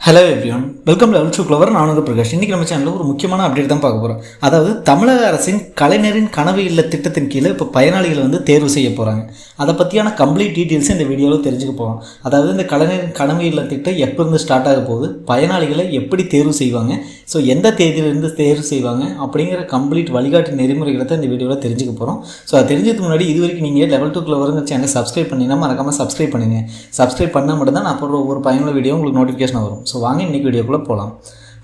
Hello everyone welcome level two clever நானூறு பிரகாஷ். இன்றைக்கி நம்ம சேனலில் ஒரு முக்கியமான அப்டேட் தான் பார்க்க போகிறோம் அதாவது தமிழக அரசின் கலைஞரின் கனவு இல்ல திட்டத்தின் கீழே இப்போ பயனாளிகளை வந்து தேர்வு செய்ய போகிறாங்க அதை பற்றியான கம்ப்ளீட் டீட்டெயில்ஸ் இந்த வீடியோவில் தெரிஞ்சுக்க போகிறோம் அதாவது இந்த கலைஞரின் கனவு இல்ல திட்டம் எப்போ இருந்து ஸ்டார்ட் ஆக போகுது? பயனாளிகளை எப்படி தேர்வு செய்வாங்க? ஸோ எந்த தேதியிலிருந்து தேர்வு செய்வாங்க? அப்படிங்கிற கம்ப்ளீட் வழிகாட்டு நெறிமுறைகளை தான் இந்த வீடியோவில் தெரிஞ்சுக்க போகிறோம் ஸோ அது தெரிஞ்சதுக்கு முன்னாடி இது வரைக்கும் நீங்கள் லெவல் டூ கிளவருங்க சேனல் சப்ஸ்கிரைப் பண்ணினா மறக்காமல் சப்ஸ்கிரைப் பண்ணுங்கள் சப்ஸ்கிரைப் பண்ணால் மட்டும் தான் நான் போடுற ஒவ்வொரு பயனுள்ள வீடியோ உங்களுக்கு நோட்டிஃபிகேஷன் வரும். ஸோ வாங்க இன்றைக்கி வீடியோக்குள்ளே போகலாம்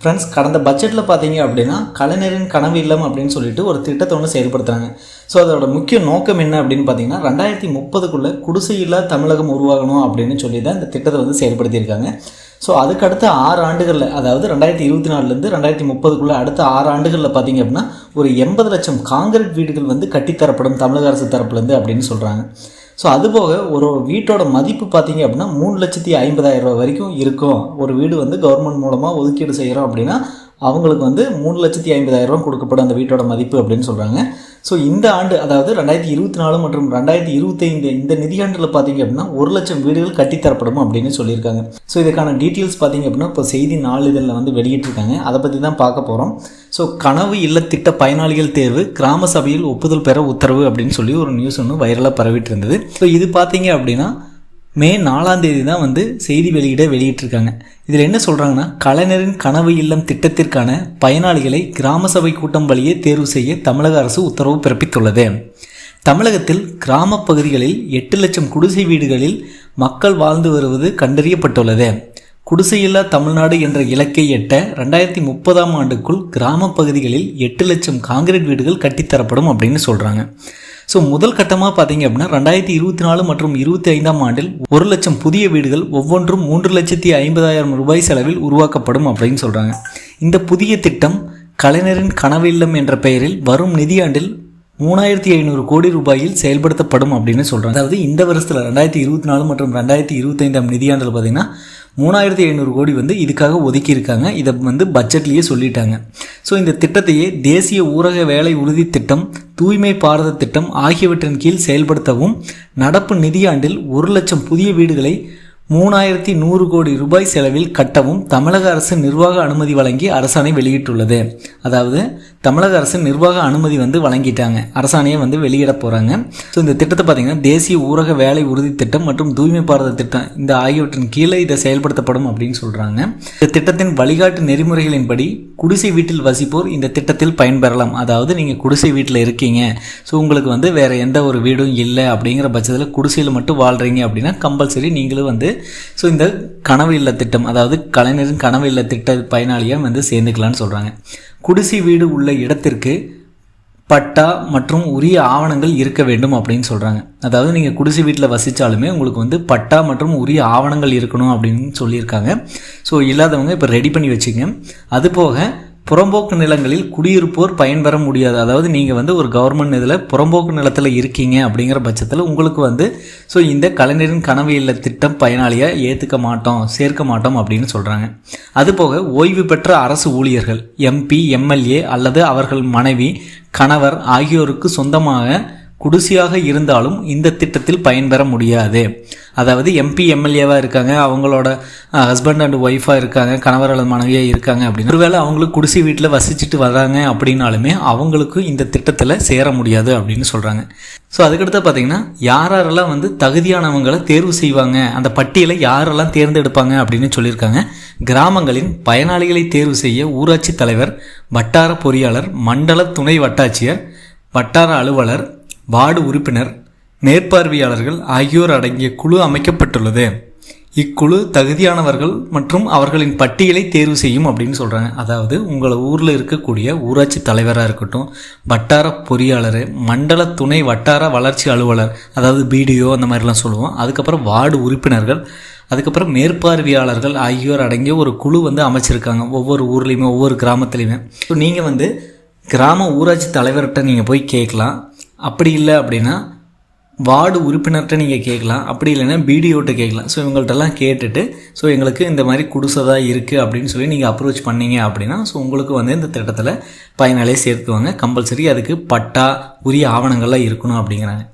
ஃப்ரெண்ட்ஸ் கடந்த பட்ஜெட்டில் பார்த்தீங்க அப்படின்னா கலைஞரின் கனவு இல்லம் அப்படின்னு சொல்லிட்டு ஒரு திட்டத்தை ஒன்று செயல்படுத்துகிறாங்க ஸோ அதோட முக்கிய நோக்கம் என்ன அப்படின்னு பார்த்தீங்கன்னா ரெண்டாயிரத்தி முப்பதுக்குள்ளே குடிசை இல்லா தமிழகம் உருவாகணும் அப்படின்னு சொல்லி தான் இந்த திட்டத்தை வந்து செயல்படுத்தியிருக்காங்க. ஸோ அதுக்கடுத்த ஆறு ஆண்டுகளில் அதாவது ரெண்டாயிரத்தி இருபத்தி நாலுலேருந்து ரெண்டாயிரத்தி முப்பதுக்குள்ளே அடுத்த ஆறு ஆண்டுகளில் பார்த்தீங்க அப்படின்னா ஒரு எண்பது லட்சம் காங்கிரீட் வீடுகள் வந்து கட்டித்தரப்படும் தமிழக அரசு தரப்புலேருந்து அப்படின்னு சொல்கிறாங்க ஸோ அதுபோக ஒரு வீட்டோட மதிப்பு பார்த்தீங்க அப்படின்னா மூணு லட்சத்தி ஐம்பதாயிரம் ரூபா வரைக்கும் இருக்கும். ஒரு வீடு வந்து கவர்மெண்ட் மூலமாக ஒதுக்கீடு செய்கிறோம் அப்படின்னா அவங்களுக்கு வந்து மூணு லட்சத்தி ஐம்பதாயிரம் ரூபா கொடுக்கப்படும் அந்த வீட்டோட மதிப்பு அப்படின்னு சொல்கிறாங்க ஸோ இந்த ஆண்டு அதாவது ரெண்டாயிரத்தி இருபத்தி நாலு மற்றும் ரெண்டாயிரத்தி இருபத்தைந்து இந்த நிதியாண்டில் பார்த்தீங்க அப்படின்னா ஒரு லட்சம் வீடுகள் கட்டித்தரப்படும் அப்படின்னு சொல்லியிருக்காங்க. ஸோ இதுக்கான டீட்டெயில்ஸ் பார்த்தீங்க அப்படின்னா இப்போ செய்தி நாளிதழில் வந்து வெளியிட்டிருக்காங்க. அதை பற்றி தான் பார்க்க போகிறோம் ஸோ கனவு இல்லத்திட்ட பயனாளிகள் தேர்வு கிராம சபையில் ஒப்புதல் பெற உத்தரவு அப்படின்னு சொல்லி ஒரு நியூஸ் ஒன்று வைரலாக பரவிட்டு இருந்தது. ஸோ இது பார்த்தீங்க அப்படின்னா மே நாலாம் தேதி தான் வந்து செய்தி வெளியிட வெளியிட்டிருக்காங்க. இதில் என்ன சொல்கிறாங்கன்னா கலைஞரின் கனவு இல்லம் திட்டத்திற்கான பயனாளிகளை கிராம சபை கூட்டம் வழியே தேர்வு செய்ய தமிழக அரசு உத்தரவு பிறப்பித்துள்ளது. தமிழகத்தில் கிராம பகுதிகளில் எட்டு லட்சம் குடிசை வீடுகளில் மக்கள் வாழ்ந்து வருவது கண்டறியப்பட்டுள்ளது. குடிசையில்லா தமிழ்நாடு என்ற இலக்கை எட்ட ரெண்டாயிரத்தி முப்பதாம் ஆண்டுக்குள் கிராம பகுதிகளில் எட்டு லட்சம் காங்கிரீட் வீடுகள் கட்டித்தரப்படும் அப்படின்னு சொல்கிறாங்க ஸோ முதல் கட்டமாக பார்த்தீங்க அப்படின்னா ரெண்டாயிரத்தி இருபத்தி நாலு மற்றும் இருபத்தி ஐந்தாம் ஆண்டில் ஒரு லட்சம் புதிய வீடுகள் ஒவ்வொன்றும் மூன்று லட்சத்தி ஐம்பதாயிரம் ரூபாய் செலவில் உருவாக்கப்படும் அப்படின்னு சொல்கிறாங்க இந்த புதிய திட்டம் கலைஞரின் கனவு இல்லம் என்ற பெயரில் வரும் நிதியாண்டில் மூணாயிரத்தி ஐநூறு கோடி ரூபாயில் செயல்படுத்தப்படும் அப்படின்னு சொல்கிறாங்க அதாவது இந்த வருஷத்தில் ரெண்டாயிரத்தி இருபத்தி நாலு மற்றும் ரெண்டாயிரத்தி இருபத்தைந்தாம் நிதியாண்டில் பார்த்தீங்கன்னா மூணாயிரத்தி ஐநூறு கோடி வந்து இதுக்காக ஒதுக்கியிருக்காங்க. இதை வந்து பட்ஜெட்லேயே சொல்லிட்டாங்க. ஸோ இந்த திட்டத்தையே தேசிய ஊரக வேலை உறுதி திட்டம் தூய்மை பாரத திட்டம் ஆகியவற்றின் கீழ் செயல்படுத்தவும் நடப்பு நிதியாண்டில் ஒரு லட்சம் புதிய வீடுகளை மூணாயிரத்தி நூறு கோடி ரூபாய் செலவில் கட்டவும் தமிழக அரசு நிர்வாக அனுமதி வழங்கி அரசாணை வெளியிட்டுள்ளது. அதாவது தமிழக அரசு நிர்வாக அனுமதி வந்து வழங்கிட்டாங்க. அரசாணையை வந்து வெளியிட போகிறாங்க ஸோ இந்த திட்டத்தை பார்த்தீங்கன்னா தேசிய ஊரக வேலை உறுதி திட்டம் மற்றும் தூய்மை பாரத திட்டம் இந்த ஆகியவற்றின் கீழே இதை செயல்படுத்தப்படும் அப்படின்னு சொல்கிறாங்க இந்த திட்டத்தின் வழிகாட்டு நெறிமுறைகளின்படி குடிசை வீட்டில் வசிப்போர் இந்த திட்டத்தில் பயன்பெறலாம். அதாவது நீங்கள் குடிசை வீட்டில் இருக்கீங்க. ஸோ உங்களுக்கு வந்து வேறு எந்த ஒரு வீடும் இல்லை அப்படிங்கிற பட்சத்தில் குடிசையில் மட்டும் வாழ்கிறீங்க அப்படின்னா கம்பல்சரி நீங்களும் வந்து ஸோ இந்த கனவு இல்ல திட்டம் அதாவது கலைஞரின் கனவு இல்ல திட்ட பயனாளியாக வந்து சேர்ந்துக்கலான்னு சொல்கிறாங்க குடிசை வீடு உள்ள இடத்திற்கு பட்டா மற்றும் உரிய ஆவணங்கள் இருக்க வேண்டும் அப்படின்னு சொல்கிறாங்க அதாவது நீங்கள் குடிசை வீட்டில் வசித்தாலுமே உங்களுக்கு வந்து பட்டா மற்றும் உரிய ஆவணங்கள் இருக்கணும் அப்படின்னு சொல்லியிருக்காங்க. ஸோ இல்லாதவங்க இப்போ ரெடி பண்ணி வச்சுங்க அது போக புறம்போக்கு நிலங்களில் குடியிருப்போர் பயன்பெற முடியாது. அதாவது நீங்கள் வந்து ஒரு கவர்மெண்ட் இதில் புறம்போக்கு நிலத்தில் இருக்கீங்க அப்படிங்கிற பட்சத்தில் உங்களுக்கு வந்து ஸோ இந்த கலைஞரின் கனவு இல்ல திட்டம் பயனாளியாக ஏற்றுக்க மாட்டோம் சேர்க்க மாட்டோம் அப்படின்னு சொல்கிறாங்க அதுபோக ஓய்வு பெற்ற அரசு ஊழியர்கள் எம்பி எம்எல்ஏ அல்லது அவர்கள் மனைவி கணவர் ஆகியோருக்கு சொந்தமாக குடிசையாக இருந்தாலும் இந்த திட்டத்தில் பயன்பெற முடியாது. அதாவது எம்பி எம்எல்ஏவாக இருக்காங்க அவங்களோட ஹஸ்பண்ட் அண்ட் ஒய்ஃபாக இருக்காங்க கணவர் அல்லது மனைவியாக இருக்காங்க அப்படின்னு ஒருவேளை அவங்களுக்கு குடிசை வீட்டில் வசிச்சுட்டு வராங்க அப்படின்னாலுமே அவங்களுக்கும் இந்த திட்டத்தில் சேர முடியாது அப்படின்னு சொல்கிறாங்க ஸோ அதுக்கடுத்து பார்த்தீங்கன்னா யாரெல்லாம் வந்து தகுதியானவங்களை தேர்வு செய்வாங்க அந்த பட்டியலை யாரெல்லாம் தேர்ந்தெடுப்பாங்க அப்படின்னு சொல்லியிருக்காங்க. கிராமங்களின் பயனாளிகளை தேர்வு செய்ய ஊராட்சி தலைவர் வட்டார பொறியாளர் மண்டல துணை வட்டாட்சியர் வட்டார அலுவலர் வார்டு உறுப்பினர் மேற்பார்வையாளர்கள் ஆகியோர் அடங்கிய குழு அமைக்கப்பட்டுள்ளது. இக்குழு தகுதியானவர்கள் மற்றும் அவர்களின் பட்டியலை தேர்வு செய்யும் அப்படின்னு சொல்கிறாங்க அதாவது உங்களை ஊரில் இருக்கக்கூடிய ஊராட்சி தலைவராக இருக்கட்டும் வட்டார பொறியாளர் மண்டல துணை வட்டார வளர்ச்சி அலுவலர் அதாவது பிடிஓ அந்த மாதிரிலாம் சொல்லுவோம். அதுக்கப்புறம் வார்டு உறுப்பினர்கள் அதுக்கப்புறம் மேற்பார்வையாளர்கள் ஆகியோர் அடங்கிய ஒரு குழு வந்து அமைச்சிருக்காங்க. ஒவ்வொரு ஊர்லேயுமே ஒவ்வொரு கிராமத்துலேயுமே. ஸோ நீங்கள் வந்து கிராம ஊராட்சி தலைவர்கிட்ட நீங்கள் போய் கேட்கலாம். அப்படி இல்லை அப்படின்னா வார்டு உறுப்பினர்கிட்ட நீங்கள் கேட்கலாம். அப்படி இல்லைன்னா பிடிஓட்ட கேட்கலாம். ஸோ இவங்கள்ட்டெல்லாம் கேட்டுட்டு ஸோ எங்களுக்கு இந்த மாதிரி குடிசதாக இருக்குது அப்படின்னு சொல்லி நீங்கள் அப்ரோச் பண்ணீங்க அப்படின்னா ஸோ உங்களுக்கு வந்து இந்த திட்டத்தில் பயனாளியை சேர்த்துவாங்க கம்பல்சரி அதுக்கு பட்டா உரிய ஆவணங்கள்லாம் இருக்கணும் அப்படிங்கிறாங்க.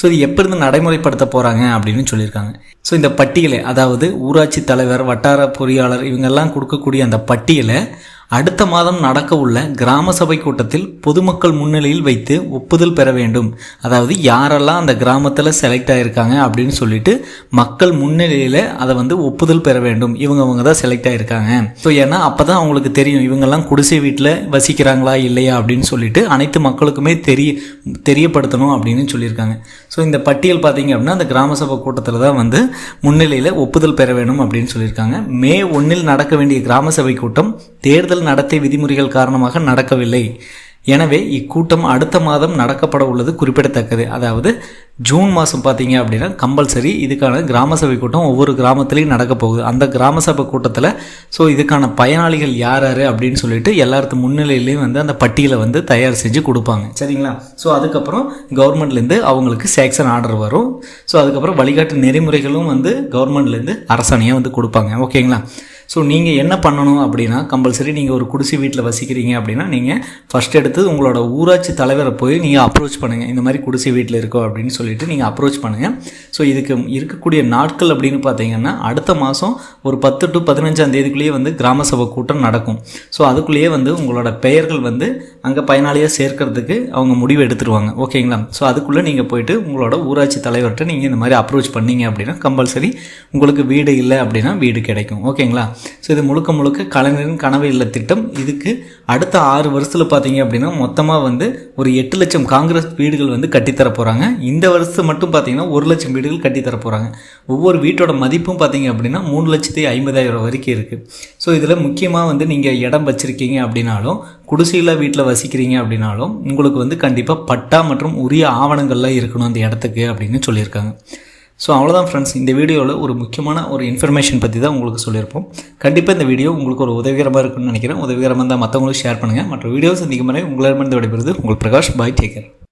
ஸோ இது எப்போ இருந்து நடைமுறைப்படுத்த போகிறாங்க அப்படின்னு சொல்லியிருக்காங்க. ஸோ இந்த பட்டியலை அதாவது ஊராட்சி தலைவர் வட்டார பொறியாளர் இவங்கெல்லாம் கொடுக்கக்கூடிய அந்த பட்டியலை அடுத்த மாதம் நடக்க உள்ள கிராம சபை கூட்டத்தில் பொதுமக்கள் முன்னிலையில் வைத்து ஒப்புதல் பெற வேண்டும். அதாவது யாரெல்லாம் அந்த கிராமத்தில் செலக்ட் ஆகிருக்காங்க அப்படின்னு சொல்லிட்டு மக்கள் முன்னிலையில் அதை வந்து ஒப்புதல் பெற வேண்டும். இவங்க அவங்க தான் செலக்ட் ஆகிருக்காங்க ஸோ ஏன்னா அப்போ தான் அவங்களுக்கு தெரியும் இவங்கெல்லாம் குடிசை வீட்டில் வசிக்கிறாங்களா இல்லையா அப்படின்னு சொல்லிட்டு அனைத்து மக்களுக்குமே தெரிய தெரியப்படுத்தணும் அப்படின்னு சொல்லியிருக்காங்க. ஸோ இந்த பட்டியல் பார்த்தீங்க அப்படின்னா அந்த கிராம சபை கூட்டத்தில் தான் வந்து முன்னிலையில் ஒப்புதல் பெற வேணும் அப்படின்னு சொல்லியிருக்காங்க. மே ஒன்றில் நடக்க வேண்டிய கிராம சபை கூட்டம் தேர்தல் நடத்தை விதிமுறைகள் காரணமாக நடக்கவில்லை. எனவே இக்கூட்டம் அடுத்த மாதம் நடக்கப்பட உள்ளது குறிப்பிடத்தக்கது. அதாவது ஜூன் மாதம் பார்த்தீங்க அப்படின்னா கம்பல்சரி இதுக்கான கிராம சபை கூட்டம் ஒவ்வொரு கிராமத்துலேயும் நடக்க போகுது. அந்த கிராம சபை கூட்டத்தில் ஸோ இதுக்கான பயனாளிகள் யார் யார் அப்படின்னு சொல்லிட்டு எல்லாத்துக்கும் முன்னிலையிலையும் வந்து அந்த பட்டியலை வந்து தயார் செஞ்சு கொடுப்பாங்க. சரிங்களா? ஸோ அதுக்கப்புறம் கவர்மெண்ட்லேருந்து அவங்களுக்கு சேக்ஷன் ஆர்டர் வரும். ஸோ அதுக்கப்புறம் வழிகாட்டு நெறிமுறைகளும் வந்து கவர்மெண்ட்லேருந்து அரசாணையாக வந்து கொடுப்பாங்க. ஓகேங்களா? ஸோ நீங்கள் என்ன பண்ணணும் அப்படின்னா கம்பல்சரி நீங்கள் ஒரு குடிசை வீட்டில் வசிக்கிறீங்க அப்படின்னா நீங்கள் ஃபஸ்ட் எடுத்து உங்களோட ஊராட்சி தலைவரை போய் நீங்கள் அப்ரோச் பண்ணுங்கள் இந்த மாதிரி குடிசை வீட்டில் இருக்கோம் அப்படின்னு சொல்லிட்டு நீங்கள் அப்ரோச் பண்ணுங்கள் ஸோ இதுக்கு இருக்கக்கூடிய நாட்கள் அப்படின்னு பார்த்தீங்கன்னா அடுத்த மாதம் ஒரு பத்து டு பதினஞ்சாம் தேதிக்குள்ளேயே வந்து கிராம சபை கூட்டம் நடக்கும். ஸோ அதுக்குள்ளேயே வந்து உங்களோட பெயர்கள் வந்து அங்கே பயனாளியாக சேர்க்கறதுக்கு அவங்க முடிவு எடுத்துருவாங்க. ஓகேங்களா ஸோ அதுக்குள்ளே நீங்கள் போயிட்டு உங்களோட ஊராட்சி தலைவர்கிட்ட நீங்கள் இந்த மாதிரி அப்ரோச் பண்ணீங்க அப்படின்னா கம்பல்சரி உங்களுக்கு வீடு இல்லை அப்படின்னா வீடு கிடைக்கும். ஓகேங்களா ஸோ இது முழுக்க முழுக்க கலைஞரின் கனவு இல்ல திட்டம். இதுக்கு அடுத்த ஆறு வருஷத்தில் பார்த்தீங்க அப்படின்னா மொத்தமாக வந்து ஒரு எட்டு லட்சம் காங்கிரஸ் வீடுகள் வந்து கட்டித்தர போகிறாங்க இந்த வருஷம் மட்டும் பார்த்தீங்கன்னா ஒரு லட்சம் வீடுகள் கட்டித்தர போகிறாங்க ஒவ்வொரு வீட்டோட மதிப்பும் பார்த்தீங்க அப்படின்னா மூணு லட்சத்தி ஐம்பதாயிரம் வரைக்கும் இருக்குது ஸோ இதில் முக்கியமாக வந்து நீங்கள் இடம் வச்சுருக்கீங்க அப்படின்னாலும் குடிசையில் வீட்டில் வசிக்கிறீங்க அப்படின்னாலும் உங்களுக்கு வந்து கண்டிப்பாக பட்டா மற்றும் உரிய ஆவணங்கள்லாம் இருக்கணும் அந்த இடத்துக்கு அப்படின்னு சொல்லியிருக்காங்க. ஸோ அவ்வளோதான் ஃப்ரெண்ட்ஸ் இந்த வீடியோவில் ஒரு முக்கியமான ஒரு இன்ஃபர்மேஷன் பற்றி தான் உங்களுக்கு சொல்லியிருப்போம். கண்டிப்பாக இந்த வீடியோ உங்களுக்கு ஒரு உதவிகரமாக இருக்குன்னு நினைக்கிறேன். உதவிகரமாக இருந்தால் மற்றவங்களுக்கு ஷேர் பண்ணுங்கள் மற்ற வீடியோ சந்திக்கும் வரை உங்களிடமிருந்து விடைபெறுது உங்கள் பிரகாஷ். பாய் டேக்கர்